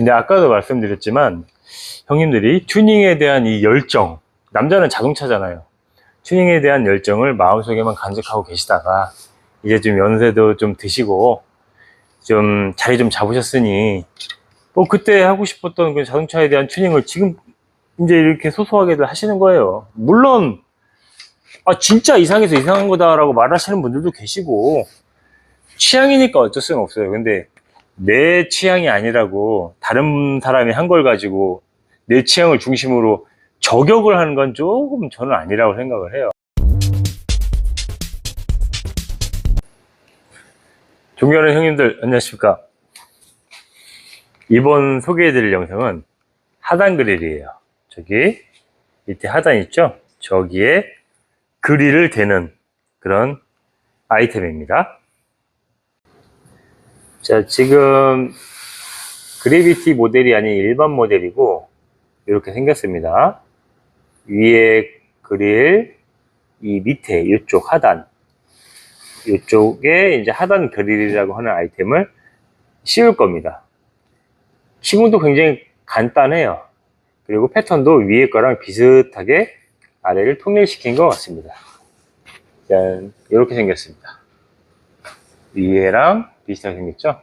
근데 아까도 말씀드렸지만 형님들이 튜닝에 대한 이 열정, 남자는 자동차잖아요. 튜닝에 대한 열정을 마음속에만 간직하고 계시다가 이제 좀 연세도 좀 드시고 좀 자리 좀 잡으셨으니 뭐 그때 하고 싶었던 그 자동차에 대한 튜닝을 지금 이제 이렇게 소소하게들 하시는 거예요. 물론 아 진짜 이상해서 이상한 거다라고 말하시는 분들도 계시고 취향이니까 어쩔 수는 없어요. 근데 내 취향이 아니라고 다른 사람이 한 걸 가지고 내 취향을 중심으로 저격을 하는 건 조금 저는 아니라고 생각을 해요. 존경하는 형님들 안녕하십니까? 이번 소개해드릴 영상은 하단 그릴이에요. 저기 밑에 하단 있죠? 저기에 그릴을 대는 그런 아이템입니다 자 지금 그래비티 모델이 아닌 일반 모델이고 이렇게 생겼습니다 위에 그릴 이 밑에 이쪽 하단 이쪽에 이제 하단 그릴이라고 하는 아이템을 씌울 겁니다. 시공도 굉장히 간단해요. 그리고 패턴도 위에 거랑 비슷하게 아래를 통일시킨 것 같습니다. 짠, 이렇게 생겼습니다. 위에랑 비슷하게 생겼죠?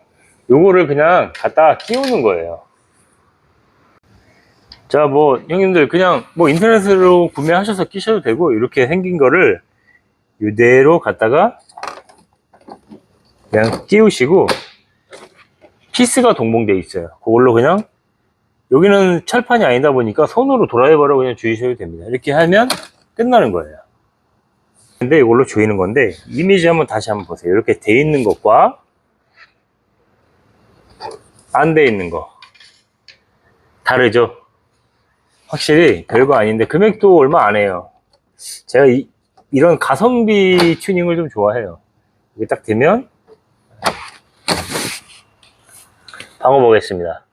요거를 그냥 갖다 끼우는 거예요. 자, 뭐, 형님들, 그냥, 뭐, 인터넷으로 구매하셔서 끼셔도 되고, 이렇게 생긴 거를 이대로 갖다가 그냥 끼우시고 피스가 동봉되어 있어요. 그걸로 그냥 여기는 철판이 아니다 보니까 손으로 드라이버로 그냥 조이셔도 됩니다. 이렇게 하면 끝나는 거예요. 근데 이걸로 조이는 건데 이미지 한번 다시 한번 보세요. 이렇게 돼 있는 것과 안 돼 있는 거 다르죠? 확실히 별거 아닌데 금액도 얼마 안 해요. 제가 이, 이런 가성비 튜닝을 좀 좋아해요. 이게 딱 되면 방어 보겠습니다.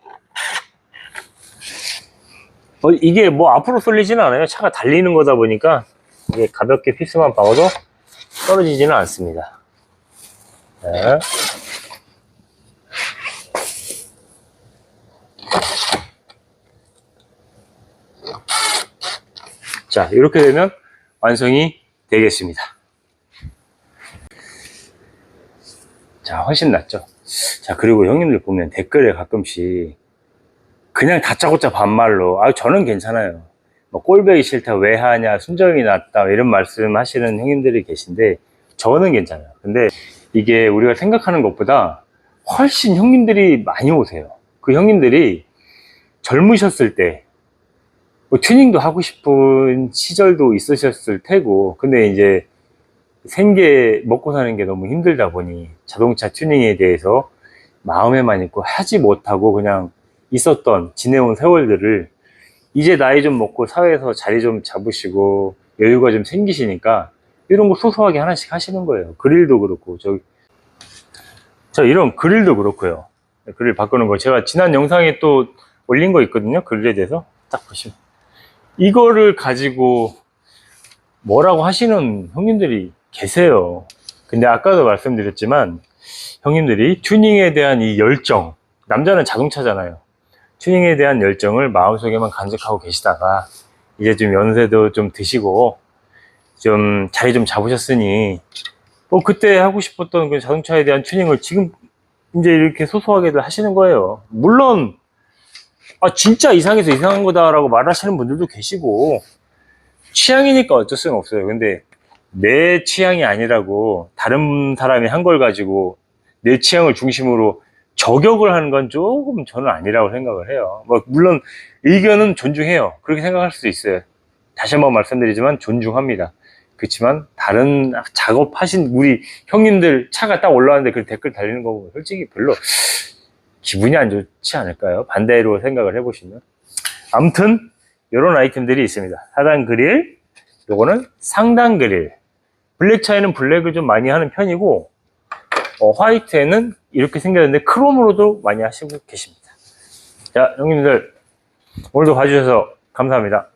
어, 이게 뭐 앞으로 쏠리지는 않아요. 차가 달리는 거다 보니까 이게 가볍게 피스만 박아도 떨어지지는 않습니다. 네. 자, 이렇게 되면 완성이 되겠습니다. 자, 훨씬 낫죠? 자, 그리고 형님들 보면 댓글에 가끔씩 그냥 다짜고짜 반말로, 아, 저는 괜찮아요. 뭐 꼴배기 싫다, 왜 하냐, 순정이 낫다, 이런 말씀 하시는 형님들이 계신데, 저는 괜찮아요. 근데 이게 우리가 생각하는 것보다 훨씬 형님들이 많이 오세요. 그 형님들이 젊으셨을 때, 뭐 튜닝도 하고 싶은 시절도 있으셨을 테고, 근데 이제 생계 먹고 사는 게 너무 힘들다 보니 자동차 튜닝에 대해서 마음에만 있고 하지 못하고 그냥 있었던 지내온 세월들을 이제 나이 좀 먹고 사회에서 자리 좀 잡으시고 여유가 좀 생기시니까 이런 거 소소하게 하나씩 하시는 거예요. 그릴도 그렇고 저기 자 이런 그릴도 그렇고요. 그릴 바꾸는 거 제가 지난 영상에 또 올린 거 있거든요. 그릴에 대해서 딱 보시면 이거를 가지고 뭐라고 하시는 형님들이 계세요. 근데 아까도 말씀드렸지만 형님들이 튜닝에 대한 이 열정, 남자는 자동차잖아요. 튜닝에 대한 열정을 마음속에만 간직하고 계시다가 이제 좀 연세도 좀 드시고 좀 자리 좀 잡으셨으니 뭐 그때 하고 싶었던 그 자동차에 대한 튜닝을 지금 이제 이렇게 소소하게들 하시는 거예요. 물론 아 진짜 이상해서 이상한 거다라고 말하시는 분들도 계시고 취향이니까 어쩔 수는 없어요. 근데 내 취향이 아니라고 다른 사람이 한 걸 가지고 내 취향을 중심으로 저격을 하는 건 조금 저는 아니라고 생각을 해요. 뭐 물론 의견은 존중해요. 그렇게 생각할 수도 있어요. 다시 한번 말씀드리지만 존중합니다. 그렇지만 다른 작업하신 우리 형님들 차가 딱 올라왔는데 그 댓글 달리는 거 보면 솔직히 별로 기분이 안 좋지 않을까요? 반대로 생각을 해보시면. 아무튼 이런 아이템들이 있습니다. 하단 그릴, 요거는 상단 그릴. 블랙 차에는 블랙을 좀 많이 하는 편이고 어, 화이트에는 이렇게 생겼는데 크롬으로도 많이 하시고 계십니다. 자, 형님들 오늘도 봐주셔서 감사합니다.